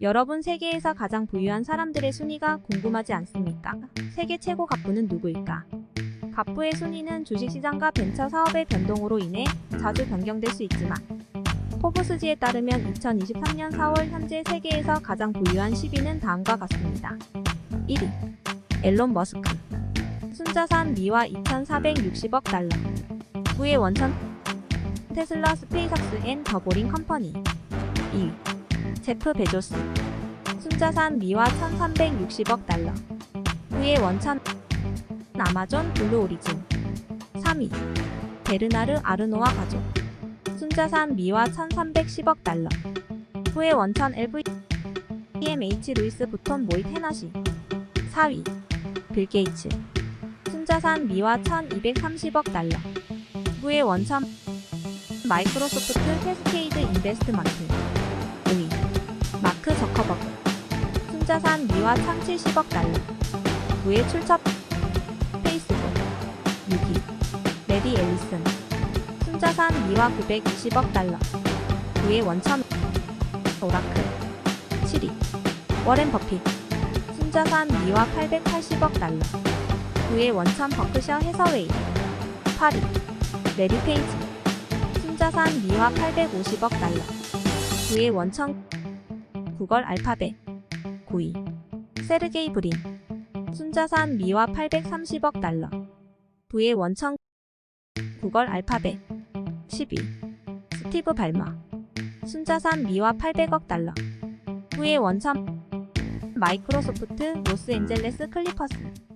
여러분 세계에서 가장 부유한 사람들의 순위가 궁금하지 않습니까? 세계 최고 갑부는 누구일까? 갑부의 순위는 주식시장과 벤처 사업의 변동으로 인해 자주 변경될 수 있지만 포브스지에 따르면 2023년 4월 현재 세계에서 가장 부유한 10위는 다음과 같습니다. 1위 앨런 머스크 순자산 미화 2,460억 달러 후의 원천 테슬라 스페이삭스 앤 더보링 컴퍼니 2위 제프 베조스. 순자산 미화 1360억 달러. 후의 원천 아마존 블루 오리진. 3위. 베르나르 아르노와 가족. 순자산 미화 1310억 달러. 후의 원천 LVMH 루이스 부톤 모이 테너시. 4위. 빌 게이츠. 순자산 미화 1230억 달러. 후의 원천 마이크로소프트 캐스케이드 인베스트먼트 5위 마크 저커버그 순자산 미화 1070억 달러. 후의 출처 페이스북. 6위 레디 앨리슨. 순자산 미화 920억 달러. 후의 원천 오라클. 7위. 워렌 버핏. 순자산 미화 880억 달러. 후의 원천 버크셔 해서웨이. 8위. 메리 페이지 순자산 미화 850억 달러 후의 원천 구걸 알파벳 9위 세르게이 브린. 순자산 미화 830억 달러. 부의 원천 구걸 알파벳 10위 스티브 발마 순자산 미화 800억 달러. 후의 원천 마이크로소프트 로스앤젤레스 클리퍼스